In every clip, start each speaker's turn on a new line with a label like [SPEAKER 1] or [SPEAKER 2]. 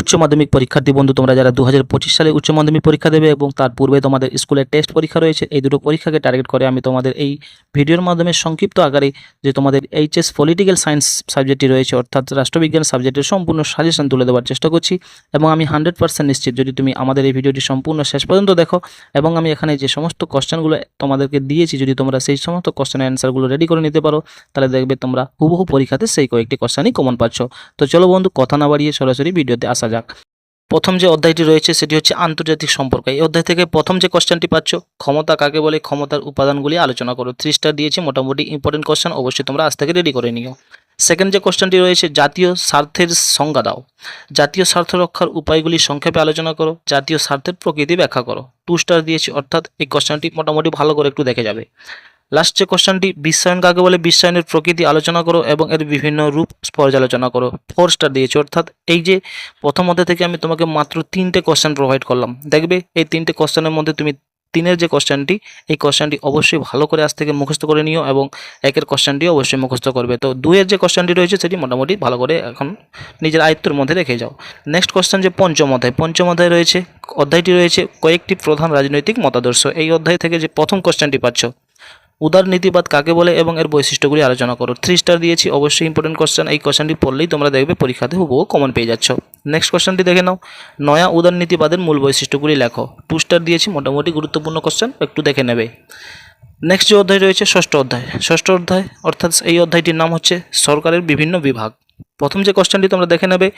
[SPEAKER 1] উচ্চ মাধ্যমিক পরীক্ষার্থী বন্ধু। তোমরা যারা দু হাজার পঁচিশ সালে উচ্চ মাধ্যমিক পরীক্ষা দেবে এবং তার পূর্বে তোমাদের স্কুলের টেস্ট পরীক্ষা রয়েছে, এই দুটো পরীক্ষাকে টার্গেট করে আমি তোমাদের এই ভিডিওর মাধ্যমে সংক্ষিপ্ত আকারে যে তোমাদের এইচএস পলিটিক্যাল সায়েন্স সাবজেক্টটি রয়েছে, অর্থাৎ রাষ্ট্রবিজ্ঞান সাবজেক্টের সম্পূর্ণ সাজেশন তুলে দেওয়ার চেষ্টা করছি এবং আমি হান্ড্রেড পার্সেন্ট নিশ্চিত যদি তুমি আমাদের এই ভিডিওটি সম্পূর্ণ শেষ পর্যন্ত দেখো এবং আমি এখানে যে সমস্ত কোশ্চেনগুলো তোমাদেরকে দিয়েছি, যদি তোমরা সেই সমস্ত কোশ্চেনের অ্যান্সারগুলো রেডি করে নিতে পারো, তাহলে দেখবে তোমরা হুবহু পরীক্ষাতে সেই কয়েকটি কোশ্চেনই কমন পাচ্ছ। তো চলো বন্ধু, কথা না বাড়িয়ে সরাসরি ভিডিওতে আসা যাক। প্রথম যে অধ্যায়টি রয়েছে সেটি হচ্ছে আন্তর্জাতিক সম্পর্ক। এই অধ্যায় থেকে প্রথম যে কোশ্চেনটি পাচ্ছ, ক্ষমতা কাকে বলে? ক্ষমতার উপাদানগুলি আলোচনা করো। থ্রি স্টার দিয়েছি, মোটামুটি ইম্পর্টেন্ট কোশ্চেন অবশ্যই তোমরা আজ থেকে রেডি করে নিও। সেকেন্ড যে কোশ্চেনটি রয়েছে, জাতীয় স্বার্থের সংজ্ঞা দাও। জাতীয় স্বার্থ রক্ষার উপায়গুলি সংক্ষেপে আলোচনা করো। জাতীয় স্বার্থের প্রকৃতি ব্যাখ্যা করো। টু স্টার দিয়েছি, অর্থাৎ এই কোশ্চেনটি মোটামুটি ভালো করে একটু দেখে যাবে। লাস্ট যে কোশ্চেনটি বিশ্বায়ন কাকে বলে? বিশ্বায়নের প্রকৃতি আলোচনা করো এবং এর বিভিন্ন রূপ পর্যালোচনা করো। ফোর স্টার দিয়েছি, অর্থাৎ এই যে প্রথম অধ্যায় থেকে আমি তোমাকে মাত্র তিনটে কোশ্চেন প্রোভাইড করলাম। দেখবে, এই তিনটে কোশ্চেনের মধ্যে তুমি তিনের যে কোশ্চেনটি এই কোশ্চেনটি অবশ্যই ভালো করে আজ থেকে মুখস্থ করে নিও এবং একের কোশ্চেনটি অবশ্যই মুখস্থ করবে। তো দুইয়ের যে কোশ্চেনটি রয়েছে, সেটি মোটামুটি ভালো করে এখন নিজের আয়ত্তের মধ্যে রেখে যাও। নেক্সট কোশ্চেন যে পঞ্চম অধ্যায় পঞ্চম অধ্যায় রয়েছে, অধ্যায়টি রয়েছে কয়েকটি প্রধান রাজনৈতিক মতাদর্শ। এই অধ্যায় থেকে যে প্রথম কোশ্চেনটি পাচ্ছ উদারনীতিবাদ কাকে বলে এবং এর বৈশিষ্ট্যগুলি আলোচনা করো। থ্রি স্টার দিয়েছি, অবশ্যই ইম্পর্টেন্ট কোশ্চেন এই কোশ্চেনটি পড়লেই তোমরা দেখবে পরীক্ষাতে হুবহু কমন পেয়ে যাচ্ছ। নেক্সট কোশ্চেনটি দেখে নাও। নয়া উদারনীতিবাদের মূল বৈশিষ্ট্যগুলি লেখো। টু স্টার দিয়েছি, মোটামুটি গুরুত্বপূর্ণ কোশ্চেন একটু দেখে নেবে। নেক্সট যে অধ্যায় রয়েছে, ষষ্ঠ অধ্যায়। ষষ্ঠ অধ্যায়, অর্থাৎ এই অধ্যায়টির নাম হচ্ছে সরকারের বিভিন্ন বিভাগ। প্রথম যে কোশ্চেনটি তোমরা দেখে নেবে,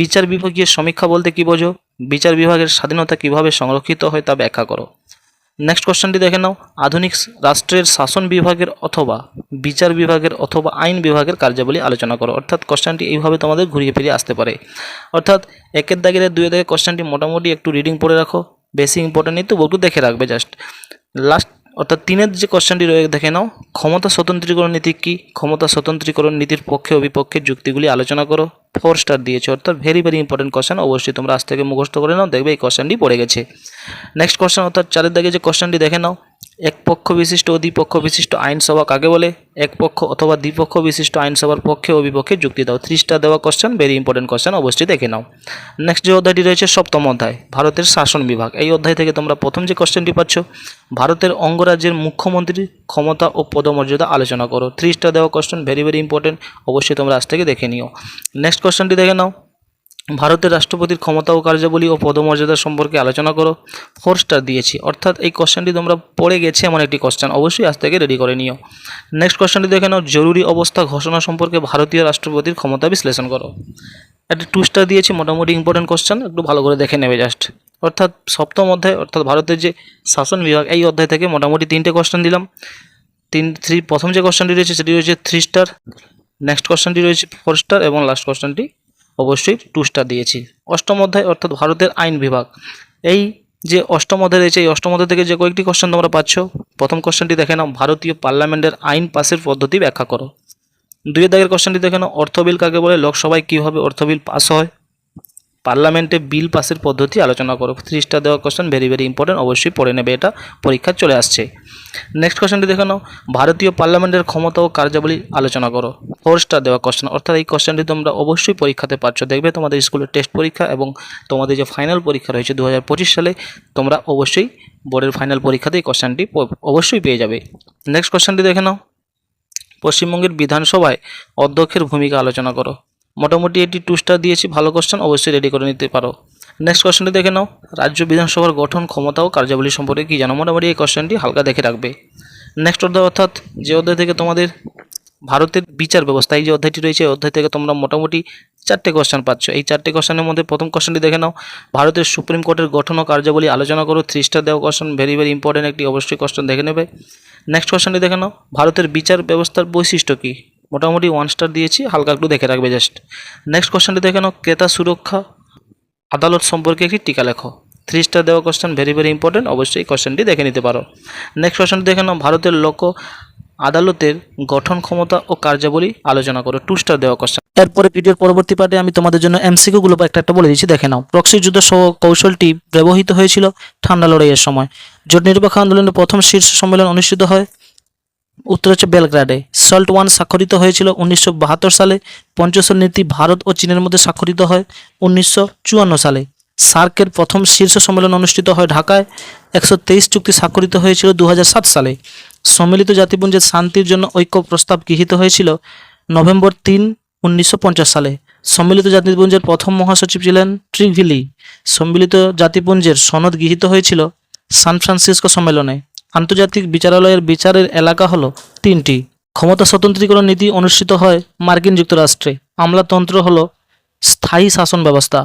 [SPEAKER 1] বিচার বিভাগীয় সমীক্ষা বলতে কী বোঝো? বিচার বিভাগের স্বাধীনতা কীভাবে সংরক্ষিত হয় তা ব্যাখ্যা করো। নেক্সট কোশ্চেনটি দেখে নাও। আধুনিক রাষ্ট্রের শাসন বিভাগের অথবা বিচার বিভাগের অথবা আইন বিভাগের কার্যাবলী আলোচনা করো। অর্থাৎ কোশ্চেনটি এইভাবে তোমাদের ঘুরিয়ে ফিরিয়ে আসতে পারে। অর্থাৎ একের দাগের দুই দাগে কোশ্চেনটি মোটামুটি একটু রিডিং পড়ে রাখো। বেশি ইম্পর্টেন্ট নেই তো একটু দেখে রাখবে জাস্ট লাস্ট অর্থাৎ তিনের যে কোশ্চেনটি রয়ে, দেখে নাও। ক্ষমতা স্বতন্ত্রীকরণ নীতি কী? ক্ষমতা স্বতন্ত্রীকরণ নীতির পক্ষে ও বিপক্ষে যুক্তিগুলি আলোচনা করো। ফোর স্টার দিয়েছে, অর্থাৎ ভেরি ভেরি ইম্পর্টেন্ট কোশ্চেন অবশ্যই তোমরা আজ থেকে মুখস্থ করে নাও, দেখবে এই কোশ্চেনটি পড়ে গেছে। নেক্সট কোশ্চেন অর্থাৎ চারের দাগে যে কোশ্চেনটি দেখে নাও। এক পক্ষ বিশিষ্ট ও দ্বিপক্ষ বিশিষ্ট আইনসভা কাকে বলে? এক পক্ষ অথবা দ্বিপক্ষ বিশিষ্ট আইনসভার পক্ষে ও বিপক্ষে যুক্তি দাও। থ্রি স্টার দেওয়া কোশ্চেন ভেরি ইম্পর্টেন্ট কোশ্চেন অবশ্যই দেখে নাও। নেক্সট যে অধ্যায়টি রয়েছে, সপ্তম অধ্যায়, ভারতের শাসন বিভাগ। এই অধ্যায় থেকে তোমরা প্রথম যে কোশ্চেনটি পাচ্ছ, ভারতের অঙ্গরাজ্যের মুখ্যমন্ত্রীর ক্ষমতা ও পদমর্যাদা আলোচনা করো। থ্রি স্টার দেওয়া কোশ্চেন ভেরি ভেরি ইম্পর্টেন্ট অবশ্যই তোমরা আজ থেকে দেখে নিও। নেক্সট কোশ্চেনটি দেখে নাও। ভারতের রাষ্ট্রপতির ক্ষমতা ও কার্যাবলী ও পদমর্যাদা সম্পর্কে আলোচনা করো। ফোর স্টার দিয়েছি। অর্থাৎ এই কোশ্চেনটি তোমরা পড়ে গেছে এমন একটি কোশ্চেন অবশ্যই আজ থেকে রেডি করে নিও। নেক্সট কোশ্চেনটি দেখে নাও। জরুরি অবস্থা ঘোষণা সম্পর্কে ভারতীয় রাষ্ট্রপতির ক্ষমতা বিশ্লেষণ করো। একটা টু স্টার দিয়েছি, মোটামুটি ইম্পর্টেন্ট কোশ্চেন একটু ভালো করে দেখে নেবে জাস্ট অর্থাৎ সপ্তম অধ্যায়, অর্থাৎ ভারতের যে শাসন বিভাগ, এই অধ্যায় থেকে মোটামুটি তিনটে কোশ্চেন দিলাম। তিন, থ্রি, প্রথম যে কোশ্চেনটি রয়েছে, সেটি রয়েছে থ্রি স্টার নেক্সট কোশ্চেনটি রয়েছে ফোর স্টার এবং লাস্ট কোশ্চেনটি অবশ্যই টু স্টার দিয়েছি। অষ্টম অধ্যায় অর্থাৎ ভারতের আইন বিভাগ। এই যে অষ্টম অধ্যায় রয়েছে, এই অষ্টম অধ্যায় থেকে যে কয়েকটি কোশ্চেন তোমরা পাচ্ছ, প্রথম কোশ্চেনটি দেখে নাও, ভারতীয় পার্লামেন্টের আইন পাসের পদ্ধতি ব্যাখ্যা করো। দুই দাগের কোশ্চেনটি দেখে নাও, অর্থ বিল কাকে বলে, লোকসভায় কীভাবে অর্থ বিল পাস হয় পার্লামেন্টে বিল পাসের পদ্ধতি আলোচনা করো। থ্রি স্টার দেওয়া কোশ্চেন ভেরি ভেরি ইম্পর্টেন্ট অবশ্যই পড়ে নেবে এটা। পরীক্ষা চলে আসছে। নেক্সট কোশ্চেনটি দেখে নাও। ভারতীয় পার্লামেন্টের ক্ষমতা ও কার্যাবলী আলোচনা করো। ফোর স্টার দেওয়া কোশ্চেন অর্থাৎ এই কোশ্চেনটি তোমরা অবশ্যই পরীক্ষাতে পাচ্ছ দেখবে তোমাদের স্কুলের টেস্ট পরীক্ষা এবং তোমাদের যে ফাইনাল পরীক্ষা রয়েছে দু হাজার পঁচিশ সালে, তোমরা অবশ্যই বোর্ডের ফাইনাল পরীক্ষাতে এই কোশ্চেনটি অবশ্যই পেয়ে যাবে। নেক্সট কোশ্চেনটি দেখে নাও। পশ্চিমবঙ্গের বিধানসভায় অধ্যক্ষের ভূমিকা আলোচনা করো। মোটামুটি এটি টু স্টার দিয়েছি, ভালো কোশ্চেন অবশ্যই রেডি করে নিতে পারো। নেক্সট কোশ্চেনটি দেখে নাও। রাজ্য বিধানসভার গঠন, ক্ষমতা ও কার্যাবলী সম্পর্কে কী জানো? মোটামুটি এই কোশ্চেনটি হালকা দেখে রাখবে। নেক্সট অধ্যায় অর্থাৎ যে অধ্যায় থেকে তোমাদের ভারতের বিচার ব্যবস্থা, এই যে অধ্যায়টি রয়েছে, এই অধ্যায় থেকে তোমরা মোটামুটি চারটে কোশ্চেন পাচ্ছ। এই চারটে কোশ্চেনের মধ্যে প্রথম কোশ্চেনটি দেখে নাও। ভারতের সুপ্রিম কোর্টের গঠন ও কার্যাবলী আলোচনা করো। থ্রি স্টার দেওয়া কোশ্চেন ভেরি ভেরি ইম্পর্টেন্ট একটি অবশ্যই কোশ্চেন দেখে নেবে। নেক্সট কোশ্চেনটি দেখে নাও। ভারতের বিচার ব্যবস্থার বৈশিষ্ট্য কী? মোটামুটি ওয়ান স্টার দিয়েছি, হালকা একটু দেখে রাখবে জাস্ট নেক্সট কোশ্চেনটি দেখে নাও, ক্রেতা সুরক্ষা, আদালত সম্পর্কে একটি টিকা লেখো। থ্রি স্টার দেওয়া কোশ্চেন ভেরি ভেরি ইম্পর্টেন্ট অবশ্যই কোশ্চেনটি দেখে নিতে পারো। নেক্সট কোশ্চেনটি দেখে নাও, ভারতের লোক আদালতের গঠন ক্ষমতা ও কার্যাবলী আলোচনা করো। টু স্টার দেওয়া কোশ্চেন এরপরে ভিডিওর পরবর্তী পার্টে আমি তোমাদের জন্য এমসিকিউ গুলো একটা একটা বলে দিচ্ছি, দেখে নাও। প্রক্সি যুদ্ধ কৌশলটি ব্যবহৃত হয়েছিল ঠান্ডা লড়াইয়ের সময়। জোট নিরপেক্ষ আন্দোলনের প্রথম শীর্ষ সম্মেলন অনুষ্ঠিত হয় উত্তর হচ্ছে বেলগ্রাডে। সল্ট ওয়ান স্বাক্ষরিত হয়েছিল উনিশশো বাহাত্তর সালে। পঞ্চশীল নীতি ভারত ও চীনের মধ্যে স্বাক্ষরিত হয় উনিশশো চুয়ান্ন সালে। সার্কের প্রথম শীর্ষ সম্মেলন অনুষ্ঠিত হয় ঢাকায়। একশো তেইশ চুক্তি স্বাক্ষরিত হয়েছিল দু সালে। সম্মিলিত জাতিপুঞ্জের শান্তির জন্য ঐক্য প্রস্তাব গৃহীত হয়েছিল নভেম্বর তিন, উনিশশো সালে। সম্মিলিত জাতিপুঞ্জের প্রথম মহাসচিব ছিলেন ট্রিভিলি সম্মিলিত জাতিপুঞ্জের সনদ গৃহীত হয়েছিল সান ফ্রান্সিসকো সম্মেলনে। আন্তর্জাতিক বিচারালয়ের বিচারের এলাকা হলো তিনটি। ক্ষমতা স্বতন্ত্রীকরণ নীতি অনুষ্ঠিত হয় মার্কিন যুক্তরাষ্ট্রে। আমলাতন্ত্র হল স্থায়ী শাসন ব্যবস্থা।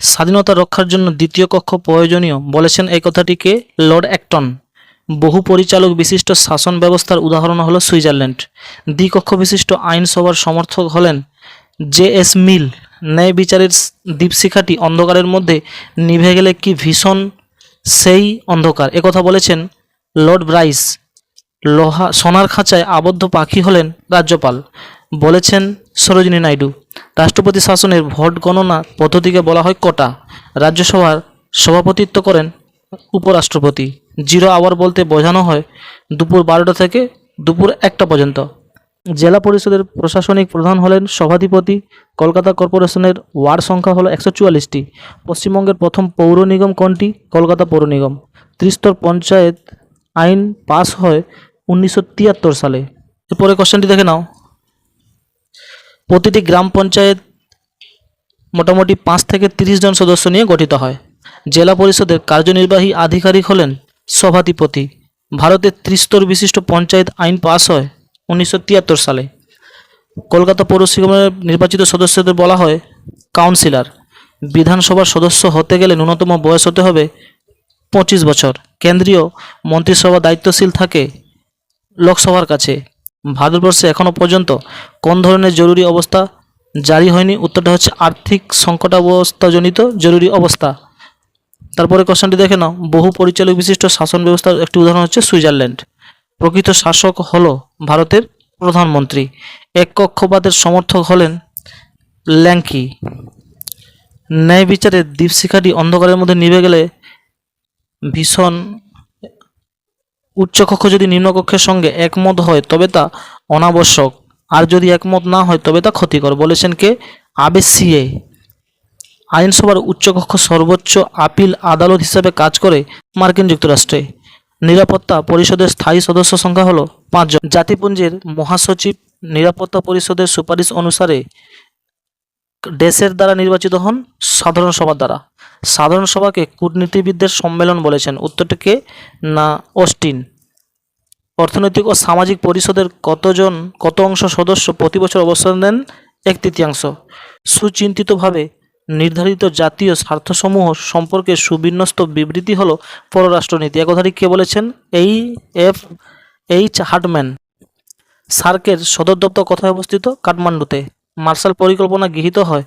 [SPEAKER 1] স্বাধীনতা রক্ষার জন্য দ্বিতীয় কক্ষ প্রয়োজনীয়, বলেছেন এই কথাটিকে লর্ড অ্যাক্টন বহু পরিচালক বিশিষ্ট শাসন ব্যবস্থার উদাহরণ হলো সুইজারল্যান্ড। দ্বিকক্ষ বিশিষ্ট আইনসভার সমর্থক হলেন জে এস মিল। ন্যায় বিচারের দীপশিখাটি অন্ধকারের মধ্যে নিভে গেলে কি ভীষণ সেই অন্ধকার? একথা বলেছেন লর্ড ব্রাইস, লোহা, সোনার খাঁচায় আবদ্ধ পাখি হলেন রাজ্যপাল। বলেছেন সরোজিনী নাইডু, রাষ্ট্রপতি শাসনের ভোট গণনা পদ্ধতিকে বলা হয় কোটা। রাজ্যসভার সভাপতিত্ব করেন উপরাষ্ট্রপতি। জিরো আওয়ার বলতে বোঝানো হয় দুপুর বারোটা থেকে দুপুর একটা পর্যন্ত। জেলা পরিষদের প্রশাসনিক প্রধান হলেন সভাধিপতি। কলকাতা কর্পোরেশনের ওয়ার্ড সংখ্যা হলো একশো চুয়াল্লিশটি। পশ্চিমবঙ্গের প্রথম পৌর নিগম কোনটি? কলকাতা পৌর নিগম। ত্রিস্তর পঞ্চায়েত আইন পাস হয় উনিশশো তিয়াত্তর সালে। এরপরে কোশ্চেনটি দেখে নাও। প্রতিটি গ্রাম পঞ্চায়েত মোটামুটি পাঁচ থেকে তিরিশ জন সদস্য নিয়ে গঠিত হয়। জেলা পরিষদের কার্যনির্বাহী আধিকারিক হলেন সভাধিপতি। ভারতের ত্রিস্তর বিশিষ্ট পঞ্চায়েত আইন পাস হয় উনিশশো তিয়াত্তর সালে। কলকাতা পৌর নিগমের নির্বাচিত সদস্যদের বলা হয় কাউন্সিলর। বিধানসভার সদস্য হতে গেলে ন্যূনতম বয়স হতে হবে পঁচিশ বছর। কেন্দ্রীয় মন্ত্রিসভা দায়িত্বশীল থাকে লোকসভার কাছে। ভারতবর্ষে এখনও পর্যন্ত কোন ধরনের জরুরি অবস্থা জারি হয়নি? উত্তরটা হচ্ছে আর্থিক সংকটাবস্থাজনিত জরুরি অবস্থা। তারপরে কোশ্চেনটি দেখে নাও। বহু পরিচালক বিশিষ্ট শাসন ব্যবস্থার একটি উদাহরণ হচ্ছে সুইজারল্যান্ড। প্রকৃত শাসক হলো ভারতের প্রধানমন্ত্রী। এক কক্ষপাতের সমর্থক হলেন ল্যাঙ্কি ন্যায় বিচারের দীপশিখাটি অন্ধকারের মধ্যে নিভে গেলে ভীষণ উচ্চকক্ষ যদি নিম্নকক্ষের সঙ্গে একমত হয়, তবে তা অনাবশ্যক। আর যদি একমত না হয়, তবে তা ক্ষতিকর, বলেছেন কে? আবেসিএ আইনসভার উচ্চকক্ষ সর্বোচ্চ আপিল আদালত হিসাবে কাজ করে মার্কিন যুক্তরাষ্ট্রে। নিরাপত্তা পরিষদের স্থায়ী সদস্য সংখ্যা হলো পাঁচজন। জাতিপুঞ্জের মহাসচিব নিরাপত্তা পরিষদের সুপারিশ অনুসারে দেশের দ্বারা নির্বাচিত হন সাধারণ সভার দ্বারা। সাধারণ সভাকে কূটনীতিবিদদের সম্মেলন বলেছেন। উত্তরটিকে না, অস্টিন। অর্থনৈতিক ও সামাজিক পরিষদের কতজন, কত অংশ সদস্য প্রতি বছর অবস্থান নেন? এক তৃতীয়াংশ। সুচিন্তিতভাবে নির্ধারিত জাতীয় স্বার্থসমূহ সম্পর্কে সুবিন্যস্ত বিবৃতি হল পররাষ্ট্রনীতি। একথাটি কে বলেছেন? এই এফ এইচ হার্টম্যান। সার্কের সদর দপ্তর কোথায় অবস্থিত? কাঠমান্ডুতে। মার্শাল পরিকল্পনা গৃহীত হয়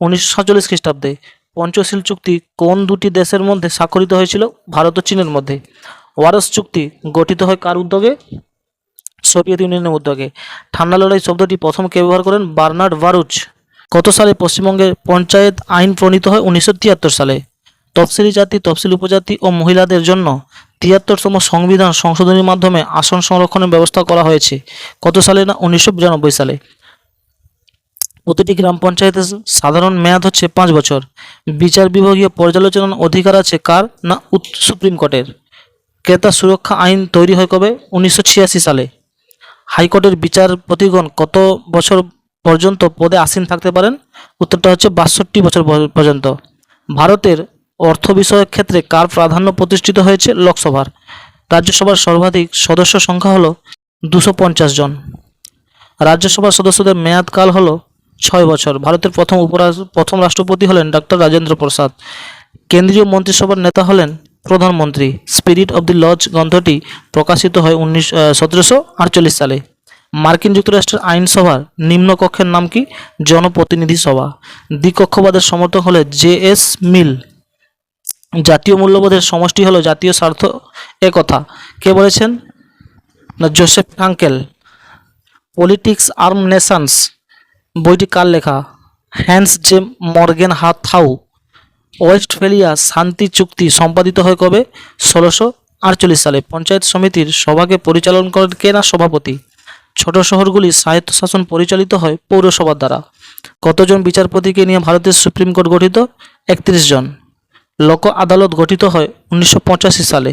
[SPEAKER 1] উনিশশো সাতচল্লিশ খ্রিস্টাব্দে। পঞ্চশীল চুক্তি কোন দুটি দেশের মধ্যে স্বাক্ষরিত হয়েছিল? ভারত ও চীনের মধ্যে। ওয়ারস চুক্তি গঠিত হয় কার উদ্যোগে? সোভিয়েত ইউনিয়নের উদ্যোগে। ঠান্ডা লড়াই শব্দটি প্রথম কে ব্যবহার করেন? Bernard Baruch. কত সালে পশ্চিমবঙ্গে পঞ্চায়েত আইন প্রণীত হয় উনিশশো তিয়াত্তর সালে। তফসিলি জাতি, তফসিলি উপজাতি ও মহিলাদের জন্য তিয়াত্তরতম সংবিধান সংশোধনীর মাধ্যমে আসন সংরক্ষণের ব্যবস্থা করা হয়েছে। কত সালে না? উনিশশো বিরানব্বই সালে। প্রতিটি গ্রাম পঞ্চায়েতের সাধারণ মেয়াদ হচ্ছে পাঁচ বছর। বিচার বিভাগীয় পর্যালোচনার অধিকার আছে কার না সুপ্রিম কোর্টের। ক্রেতা সুরক্ষা আইন তৈরি হয় কবে? উনিশশো ছিয়াশি সালে। হাইকোর্টের বিচারপতিগণ কত বছর পর্যন্ত পদে আসীন থাকতে পারেন? উত্তরটা হচ্ছে বাষট্টি বছর পর্যন্ত। ভারতের অর্থ বিষয়ক ক্ষেত্রে কার প্রাধান্য প্রতিষ্ঠিত হয়েছে লোকসভার? রাজ্যসভার সর্বাধিক সদস্য সংখ্যা হলো দুশো জন। রাজ্যসভার সদস্যদের মেয়াদকাল হলো ছয় বছর। ভারতের প্রথম উপরাজ, প্রথম রাষ্ট্রপতি হলেন ডক্টর রাজেন্দ্র প্রসাদ। কেন্দ্রীয় মন্ত্রিসভার নেতা হলেন প্রধানমন্ত্রী। স্পিরিট অব দি লজ গ্রন্থটি প্রকাশিত হয় উনিশ সতেরোশো আটচল্লিশ সালে। মার্কিন যুক্তরাষ্ট্রের আইনসভার নিম্নকক্ষের নাম কি? জনপ্রতিনিধি সভা। দ্বিকক্ষবাদের সমর্থক হলে জে এস মিল। জাতীয় মূল্যবোধের সমষ্টি হলো জাতীয় স্বার্থ একথা কে বলেছেন? না, Joseph Frankel politics arm nations বইটি কার লেখা? Hans J Morgenthau Westphalia শান্তি চুক্তি সম্পাদিত হয় কবে? ষোলোশো আটচল্লিশ সালে। পঞ্চায়েত সমিতির সভাকে পরিচালন করেন কে না? সভাপতি। ছোট শহরগুলি স্বায়ত্তশাসন পরিচালিত হয় পৌরসভার দ্বারা। কতজন বিচারপতিকে নিয়ে ভারতের সুপ্রিম কোর্ট গঠিত? একত্রিশ জন। লোক আদালত গঠিত হয় উনিশশো পঁচাশি সালে।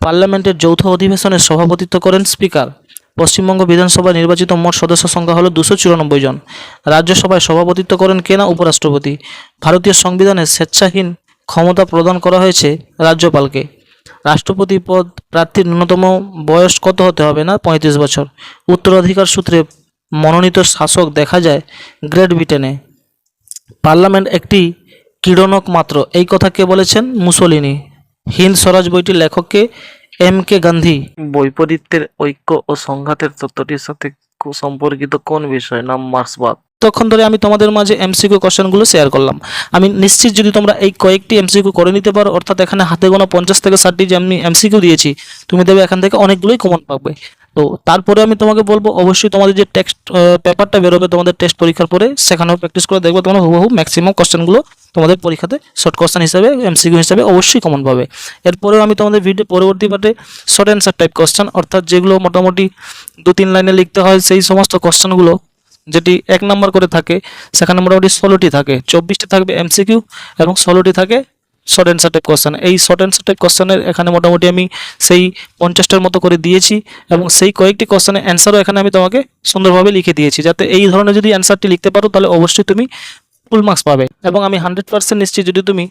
[SPEAKER 1] পার্লামেন্টের যৌথ অধিবেশনে সভাপতিত্ব করেন স্পিকার। পশ্চিমবঙ্গ বিধানসভায় নির্বাচিত মোট সদস্য সংখ্যা হলো দুশো চুরানব্বই জন। রাজ্যসভায় সভাপতিত্ব করেন কেনা উপরাষ্ট্রপতি? ভারতীয় সংবিধানে স্বেচ্ছাহীন ক্ষমতা প্রদান করা হয়েছে রাজ্যপালকে। রাষ্ট্রপতি পদ প্রার্থীর ন্যূনতম বয়স কত হতে হবে না? পঁয়ত্রিশ বছর। উত্তরাধিকার সূত্রে মনোনীত শাসক দেখা যায় গ্রেট ব্রিটেনে। পার্লামেন্ট একটি ক্রীড়নক মাত্র। এই কথা কে বলেছেন? মুসোলিনি। হিন্দ স্বরাজ বইটির লেখককে এম কে গান্ধী। বৈপরীত্যের ঐক্য ও সংঘাতের তত্ত্বটির সাথে সম্পর্কিত কোন বিষয়? নাম মার্ক্সবাদ। তখন ধরে আমি তোমাদের মাঝে এমসিকিউ কোশ্চেনগুলো শেয়ার করলাম। আমি নিশ্চিত যদি তোমরা এই কয়েকটি এমসিকিউ করে নিতে পারো অর্থাৎ এখানে হাতে গোনা পঞ্চাশ থেকে ষাটটি যে আমি এমসিকিউ দিয়েছি তুমি দেবে এখান থেকে অনেকগুলোই কমন পাবে। তো তারপরে আমি তোমাকে বলব অবশ্যই তোমাদের যে টেক্সট পেপারটা বেরোবে তোমাদের টেস্ট পরীক্ষার পরে সেখানেও প্র্যাকটিস করে দেখবে তোমরা হুবহু ম্যাক্সিমাম কোশ্চেনগুলো তোমাদের পরীক্ষাতে শর্ট কোশ্চেন হিসাবে এমসিকিউ হিসাবে অবশ্যই কমন পাবে। এরপরেও আমি তোমাদের ভিডিও পরবর্তী পার্টে শর্ট অ্যান্সার টাইপ কোশ্চেন অর্থাৎ যেগুলো মোটামুটি দু তিন লাইনে লিখতে হয়, সেই সমস্ত কোশ্চেনগুলো যেটি এক নম্বর করে থাকে, সেখানে মোটামুটি ষোলোটি থাকে, চব্বিশটি থাকবে এমসিকিউ এবং ষোলোটি থাকে শর্ট অ্যান্সার টাইপ কোশ্চেন এই শর্ট অ্যান্সার টাইপ কোশ্চেনের এখানে মোটামুটি আমি সেই পঞ্চাশটার মতো করে দিয়েছি এবং সেই কয়েকটি কোশ্চেনের অ্যান্সারও এখানে আমি তোমাকে সুন্দরভাবে লিখে দিয়েছি। যাতে এই ধরনের যদি অ্যান্সারটি লিখতে পারো, তাহলে অবশ্যই তুমি ফুল মার্কস পাবে। এবং আমি হান্ড্রেড পার্সেন্ট নিশ্চিত যদি তুমি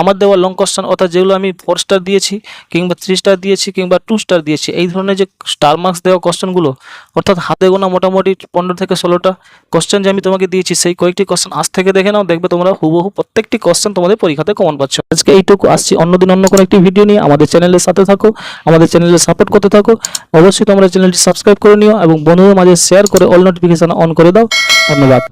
[SPEAKER 1] আমার দেওয়া লং কোশ্চেন অর্থাৎ যেগুলো আমি ফোর স্টার দিয়েছি কিংবা থ্রি স্টার দিয়েছি কিংবা টু স্টার দিয়েছি, এই ধরনের যে স্টার মার্কস দেওয়া কোশ্চেনগুলো অর্থাৎ হাতে গোনা মোটামুটি পনেরো থেকে ষোলোটা কোশ্চেন যে আমি তোমাকে দিয়েছি, সেই কয়েকটি কোশ্চেন আজ থেকে দেখে নাও, দেখবে তোমরা হুবহু প্রত্যেকটি কোশ্চেন তোমাদের পরীক্ষাতে কমন পাচ্ছ। আজকে এইটুকু, আসছি অন্যদিন অন্য কোনো একটি ভিডিও নিয়ে। আমাদের চ্যানেলের সাথে থাকো, আমাদের চ্যানেলে সাপোর্ট করতে থাকো। অবশ্যই তোমরা চ্যানেলটি সাবস্ক্রাইব করে নিও এবং বন্ধুদের মাঝে শেয়ার করে অল নোটিফিকেশান অন করে দাও। ধন্যবাদ।